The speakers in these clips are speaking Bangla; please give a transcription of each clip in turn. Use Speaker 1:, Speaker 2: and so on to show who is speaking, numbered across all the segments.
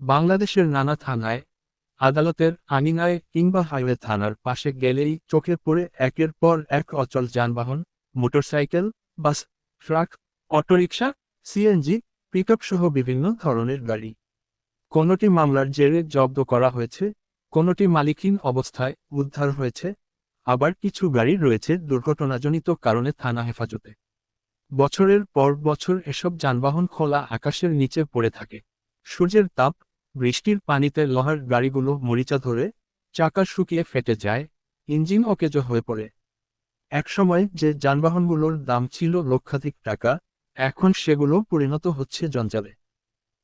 Speaker 1: বাংলাদেশের নানা থানায়, আদালতের আঙিনায় কিংবা হাইওয়ে থানার পাশে গেলেই চোখে পড়ে একের পর এক অচল যানবাহন, motorcycle, bus, truck, autorickshaw, CNG pickup সহ বিভিন্ন ধরনের গাড়ি। কোনোটি মামলার জেরে জব্দ করা হয়েছে, কোনোটি মালিকহীন অবস্থায় উদ্ধার হয়েছে, আবার কিছু গাড়ি রয়েছে দুর্ঘটনাজনিত কারণে থানা হেফাজতে। বছরের পর বছর এসব যানবাহন খোলা আকাশের নিচে পড়ে থাকে। সূর্যের তাপ বৃষ্টির পানিতে লোহার গাড়িগুলো মরিচা ধরে চাকা শুকিয়ে ফেটে যায়, ইঞ্জিন অকেজ হয়ে পড়ে। একসময় যে যানবাহনগুলোর দাম ছিল লক্ষাধিক টাকা, এখন সেগুলো পরিণত হচ্ছে জঞ্জালে।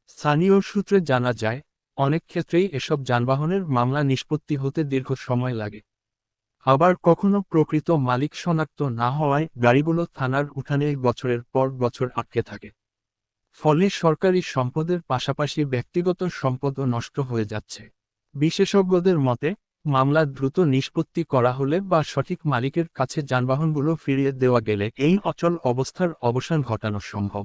Speaker 1: স্থানীয় সূত্রে জানা যায়, অনেক ক্ষেত্রেই এসব যানবাহনের মামলা নিষ্পত্তি হতে দীর্ঘ সময় লাগে। আবার কখনো প্রকৃত মালিক শনাক্ত না হওয়ায় গাড়িগুলো থানার উঠানে বছরের পর বছর আটকে থাকে। ফলে সরকারি সম্পদের পাশাপাশি ব্যক্তিগত সম্পদও নষ্ট হয়ে যাচ্ছে। বিশেষজ্ঞদের মতে, মামলা দ্রুত নিষ্পত্তি করা হলে বা সঠিক মালিকের কাছে যানবাহনগুলো ফিরিয়ে দেওয়া গেলে এই অচল অবস্থার অবসান ঘটানো সম্ভব।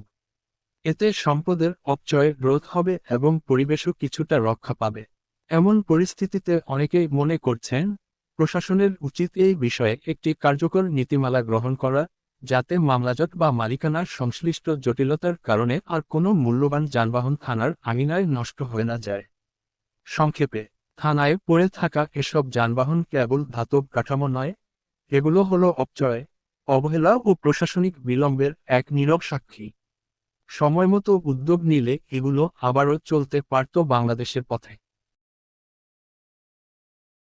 Speaker 1: এতে সম্পদের অপচয় রোধ হবে এবং পরিবেশও কিছুটা রক্ষা পাবে। এমন পরিস্থিতিতে অনেকেই মনে করছেন, প্রশাসনের উচিত এই বিষয়ে একটি কার্যকর নীতিমালা গ্রহণ করা যাতে মামলাজট বা মালিকানার সংশ্লিষ্ট জটিলতার কারণে আর কোনো মূল্যবান যানবাহন থানার আঙিনায় নষ্ট হয়ে না যায়। সংক্ষেপে, থানায় পড়ে থাকা এসব যানবাহন কেবল ধাতব কাঠামো নয়, এগুলো হলো অপচয়, অবহেলা ও প্রশাসনিক বিলম্বের এক নীরব সাক্ষী। সময়মতো উদ্যোগ নিলে এগুলো আবারও চলতে পারত বাংলাদেশের পথে।